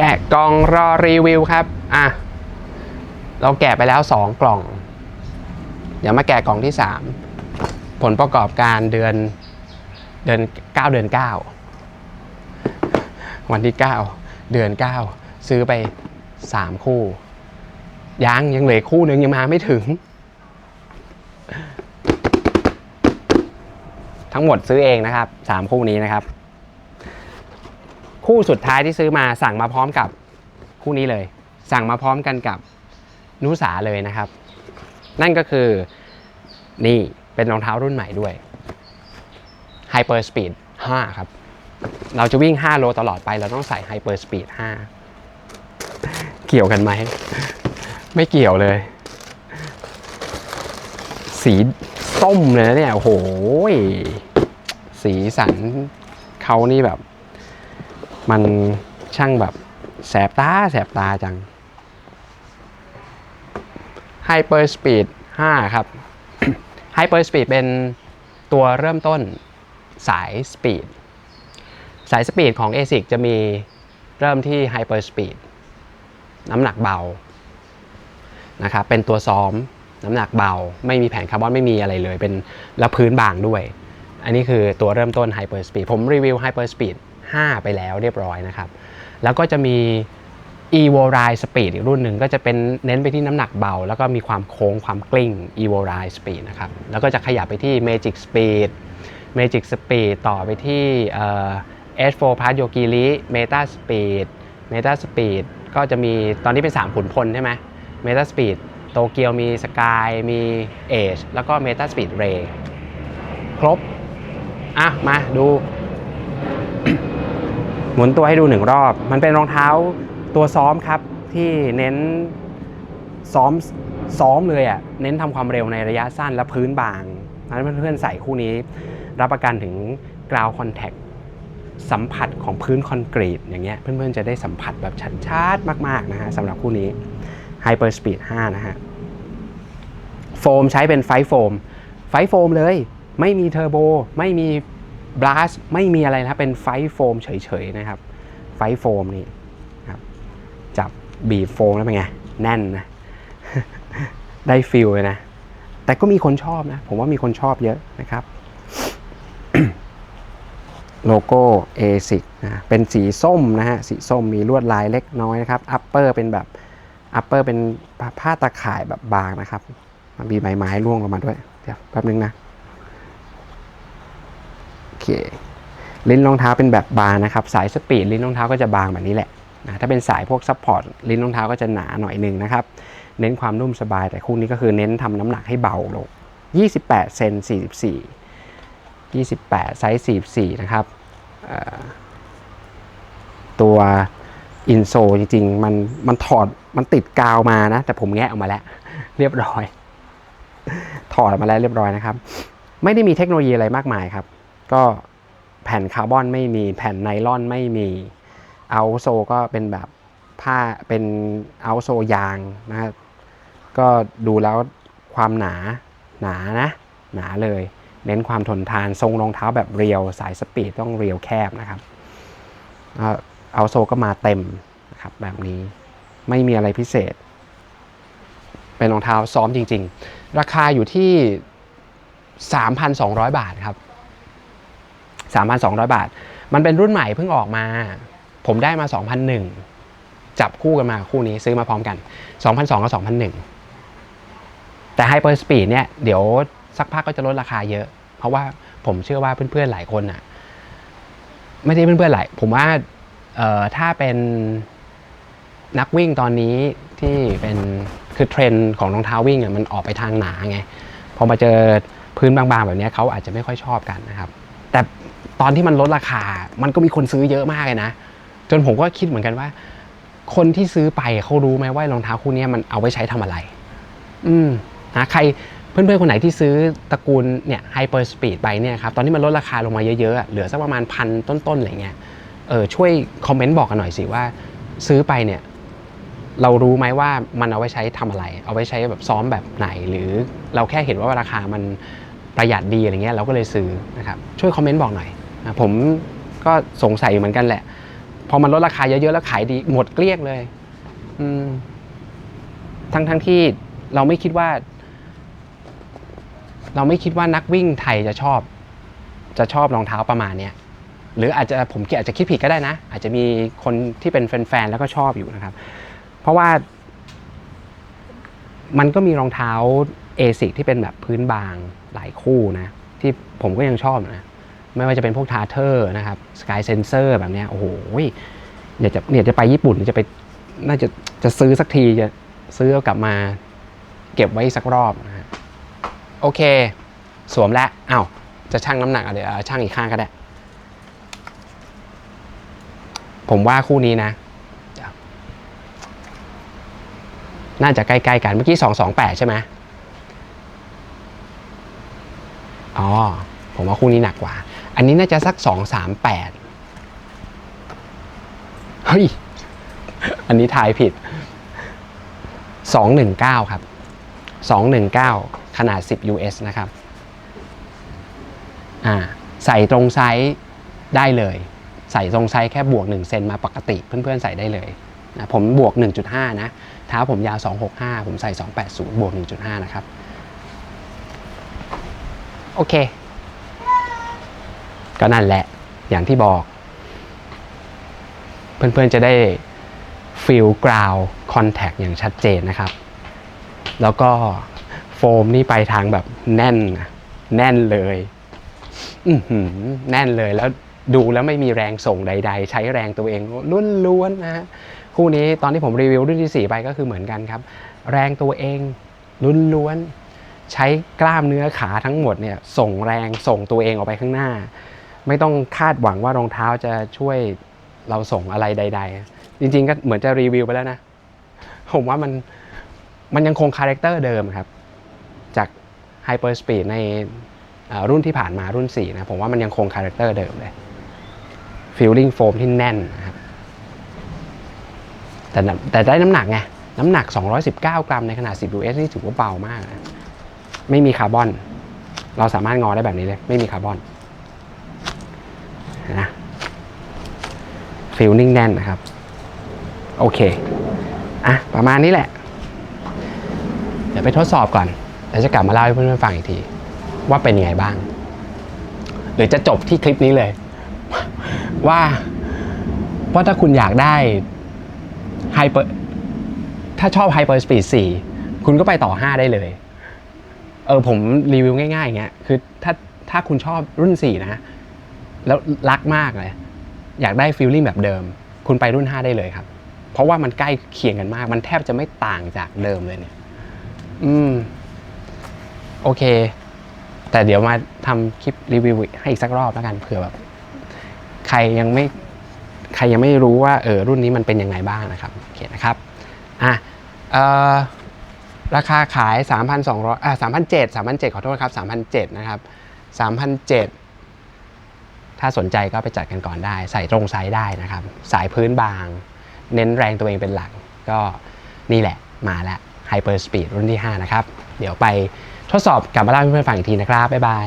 แกะกล่องรอรีวิวครับ อะ เราแกะไปแล้ว 2 กล่อง เดี๋ยวมาแกะกล่องที่ 3 ผลประกอบการเดือนเดือน 9 เดือน 9 วันที่ 9 เดือน 9 ซื้อไป 3 คู่ ยังยังเหลือคู่หนึ่งยังมาไม่ถึง ทั้งหมดซื้อเองนะครับ 3 คู่นี้นะครับ คู่สุดท้ายที่ซื้อมาสั่งมาพร้อมกับคู่นี้เลย สั่งมาพร้อมกันกับนุสาเลยนะครับ นั่นก็คือนี่เป็นรองเท้ารุ่นใหม่ด้วย Hyper Speed 5 ครับ เราจะวิ่ง 5 โลตลอดไป เราต้องใส่ Hyper Speed 5 เกี่ยวกันไหม ไม่เกี่ยวเลย สีส้มเลยนะเนี่ย โอ้โห สีสันเขานี่แบบ มันช่างแบบแสบตาแสบตาจัง Hyper Speed 5 ครับ Hyper Speed เป็นตัวเริ่มต้นสาย Speed สาย Speed ของ ASIC จะมีเริ่มที่ Hyper Speed น้ำหนักเบานะครับเป็นตัวซ้อมน้ำหนักเบา ไม่มีแผ่นคาร์บอนไม่มีอะไรเลย เป็นแล้วพื้นบางด้วย อันนี้คือตัวเริ่มต้น Hyper Speed ผมรีวิว Hyper Speed 5 ไปแล้วเรียบร้อยนะครับ แล้วก็จะมี Evo Ride Speed อีกรุ่นหนึ่งก็จะเป็นเน้นไปที่น้ำหนักเบา แล้วก็มีความโค้งความกลิ้ง Evo Ride Speed นะครับ แล้วก็จะขยับไปที่ Magic Speed Magic Speed ต่อไปที่ S4 Plus Yogiri Meta Speed Meta Speed ก็จะมีตอนนี้เป็น 3 ขุนพลใช่ไหม Meta Speed โตเกียวมี Sky มี Edge แล้วก็ Meta Speed Ray ครบ อะ มาดู หมุนตัวให้ดูหนึ่งรอบ มันเป็นรองเท้าตัวซ้อมครับที่เน้นซ้อมซ้อมเลยอะ่ะเน้นทำความเร็วในระยะสั้นและพื้นบางนั้นเพื่อนๆใส่คู่นี้ รับประกันถึงกราวคอนแทคสัมผัสของพื้นคอนกรีตอย่างเงี้ยเพื่อนๆจะได้สัมผัสแบบชัดชาดมากๆนะฮะสำหรับคู่นี้ Hyper Speed 5 นะฮะโฟมใช้เป็นไฟโฟมไฟโฟมเลย ไม่มีเทอร์โบ ไม่มี บลัสไม่มีอะไรนะเป็นไฟโฟมเฉยๆนะครับ ไฟโฟมนี่ครับจับบีบโฟมแล้วเป็นไง แน่นนะ ได้ฟิลเลยนะ แต่ก็มีคนชอบนะ ผมว่ามีคนชอบเยอะนะครับ โลโก้ ASIC นะเป็นสีส้มนะฮะ สีส้มมีลวดลายเล็กน้อยนะครับอัปเปอร์เป็นแบบอัปเปอร์เป็นผ้าตาข่ายแบบบางนะครับ มีใบไม้ร่วงลงมาด้วย เดี๋ยวแป๊บนึงนะ ลิ้นรองเท้าเป็นแบบบางนะครับ สายสปีดลิ้นรองเท้าก็จะบางแบบนี้แหละนะถ้าเป็นสายพวกซัพพอร์ตลิ้นรองเท้าก็จะหนาหน่อยหนึ่งนะครับ เน้นความนุ่มสบายแต่คู่นี้ก็คือเน้นทำน้ำหนักให้เบาลง 28เซน44 28ไซส์44 นะครับตัวอินโซจริงๆ มันมันถอดมันติดกาวมานะ แต่ผมแงะออกมาแล้ว เรียบร้อย ถอดออกมาแล้วเรียบร้อยนะครับ ไม่ได้มีเทคโนโลยีอะไรมากมายครับ ก็แผ่นคาร์บอนไม่มีแผ่นไนลอนไม่มีเอาโซก็เป็นแบบผ้าเป็นเอาโซยางนะครับก็ดูแล้วความหนาหนานะหนาเลย เน้นความทนทานทรงรองเท้าแบบเรียว สายสปีดต้องเรียวแคบนะครับเอาโซก็มาเต็มนะครับแบบนี้ไม่มีอะไรพิเศษ เป็นรองเท้าซ้อมจริง ๆ ราคาอยู่ที่ 3,200 บาทครับ 3,200 บาท มันเป็นรุ่นใหม่เพิ่งออกมา ผมได้มา 2,001 จับคู่กันมาคู่นี้ซื้อมาพร้อมกัน2,200กับ2,001 แต่ Hyper Speed เนี่ยเดี๋ยวสักพักก็จะลดราคาเยอะ เพราะว่าผมเชื่อว่าเพื่อนๆหลายคนน่ะไม่ใช่เพื่อนๆหลาย ผมว่าเอ่อถ้าเป็นนักวิ่งตอนนี้ที่เป็นคือเทรนด์ของรองเท้าวิ่งอะมันออกไปทางหนาไง พอมาเจอพื้นบางๆแบบนี้เขาอาจจะไม่ค่อยชอบกันนะครับ แต่ ตอนที่มันลดราคา มันก็มีคนซื้อเยอะมากเลยนะ จนผมก็คิดเหมือนกันว่า คนที่ซื้อไปเขารู้ไหมว่ารองเท้าคู่นี้มันเอาไว้ใช้ทำอะไร อืมนะใครเพื่อนๆคนไหนที่ซื้อตระกูลเนี่ยไฮเปอร์สปีดไปเนี่ยครับตอนนี้มันลดราคาลงมาเยอะๆเหลือสักประมาณพันต้นๆอะไรเงี้ยเออช่วยคอมเมนต์บอกกันหน่อยสิว่า ซื้อไปเนี่ย เรารู้ไหมว่ามันเอาไว้ใช้ทำอะไร เอาไว้ใช้แบบซ้อมแบบไหน หรือเราแค่เห็นว่าราคามันประหยัดดีอะไรเงี้ยเราก็เลยซื้อนะครับช่วยคอมเมนต์บอกหน่อย ผมก็สงสัยอยู่เหมือนกันแหละ พอมันลดราคาเยอะๆแล้วขายดีหมดเกลี้ยงเลย อืม ทั้งทั้งที่เราไม่คิดว่า เราไม่คิดว่านักวิ่งไทยจะชอบ จะชอบรองเท้าประมาณเนี้ยหรืออาจจะผมอาจจะคิดผิดก็ได้นะ อาจจะมีคนที่เป็นแฟนๆแล้วก็ชอบอยู่นะครับ เพราะว่ามันก็มีรองเท้าเอซิกที่เป็นแบบพื้นบางหลายคู่นะ ที่ผมก็ยังชอบนะ ไม่ว่าจะเป็นพวกทาเทอร์นะครับสกายเซนเซอร์แบบนี้โอ้โหเดี๋ยจะเนี่ยจะไปญี่ปุ่นจะไปน่าจะจะซื้อสักทีจะซื้อกลับมาเก็บไว้สักรอบนะฮะโอเค สวมแล้วอ้าวจะชั่งน้ำหนักเดี๋ยวชั่งอีกข้างก็ได้ ผมว่าคู่นี้นะ น่าจะใกล้ๆกันเมื่อกี้228ใช่ไหมอ๋อ ผมว่าคู่นี้หนักกว่า อันนี้น่าจะสัก238เฮ้ย อันนี้ทายผิด219ครับ219ขนาด10 US นะครับอ่าใส่ตรงไซส์ได้เลย ใส่ตรงไซส์แค่บวก 1 เซนมาปกติเพื่อนๆใส่ได้เลยนะผมบวก 1.5 นะเท้าผมยาว 265 ผมใส่ 280 บวก 1.5 นะครับ โอเค ก็นั่นแหละอย่างที่บอก เพื่อนๆจะได้ฟิลกราวคอนแทคอย่างชัดเจนนะครับ แล้วก็โฟมนี่ไปทางแบบแน่น แน่นเลยแน่นเลยแล้วดูแล้วไม่มีแรงส่งใด ๆ ใช้แรงตัวเองล้วนๆนะฮะคู่นี้ตอนที่ผมรีวิวรุ่นที่ 4 ไปก็คือเหมือนกันครับ แรงตัวเองล้วนๆใช้กล้ามเนื้อขาทั้งหมดเนี่ยส่งแรงส่งตัวเองออกไปข้างหน้า ไม่ต้องคาดหวังว่ารองเท้าจะช่วยเราส่งอะไรใด ๆ จริง ๆ ก็เหมือนจะรีวิวไปแล้วนะ ผมว่ามันมันยังคงคาแรคเตอร์เดิมครับ จาก Hyper Speed ในรุ่นที่ผ่านมารุ่น 4 นะ ผมว่ามันยังคงคาแรคเตอร์เดิมเลย Feeling Foam ที่แน่นนะครับแต่แต่ได้น้ำหนักไง น้ำหนัก 219 กรัมในขนาด 10 US นี่ถือว่าเบามากนะไม่มีคาร์บอน เราสามารถงอได้แบบนี้เลย ไม่มีคาร์บอน นะฟิลลิ่งแน่นนะครับ โอเค อะ ประมาณนี้แหละ เดี๋ยวไปทดสอบก่อน แล้วจะกลับมาเล่าให้เพื่อนๆฟังอีกที ว่าเป็นยังไงบ้าง หรือจะจบที่คลิปนี้เลย ว่าว่าถ้าคุณอยากได้ไฮเปอร์ถ้าชอบไฮเปอร์สปีด4คุณก็ไปต่อ 5 ได้เลย เออผมรีวิวง่ายๆอย่างเงี้ยคือถ้าถ้าคุณชอบรุ่น 4 นะ แล้วรักมากเลย อยากได้ฟีลลิ่งแบบเดิม คุณไปรุ่น 5 ได้เลยครับ เพราะว่ามันใกล้เคียงกันมาก มันแทบจะไม่ต่างจากเดิมเลยเนี่ย อืม โอเค แต่เดี๋ยวมาทำคลิปรีวิวให้อีกสักรอบแล้วกันเผื่อแบบ ใครยังไม่ ใครยังไม่รู้ว่าเออรุ่นนี้มันเป็นยังไงบ้างนะครับโอเคนะครับ อะเอ่อราคาขาย 3,200อะ3,700 3,700ขอโทษครับ3,700นะครับ3,700 ถ้าสนใจก็ไปจัดกันก่อนได้ ใส่ตรงไซส์ได้นะครับ สายพื้นบาง เน้นแรงตัวเองเป็นหลัก ก็นี่แหละมาแล้วไฮเปอร์สปีดรุ่นที่ 5 นะครับ เดี๋ยวไปทดสอบกลับมาเล่าให้เพื่อนๆฟังอีกทีนะครับ บ๊ายบาย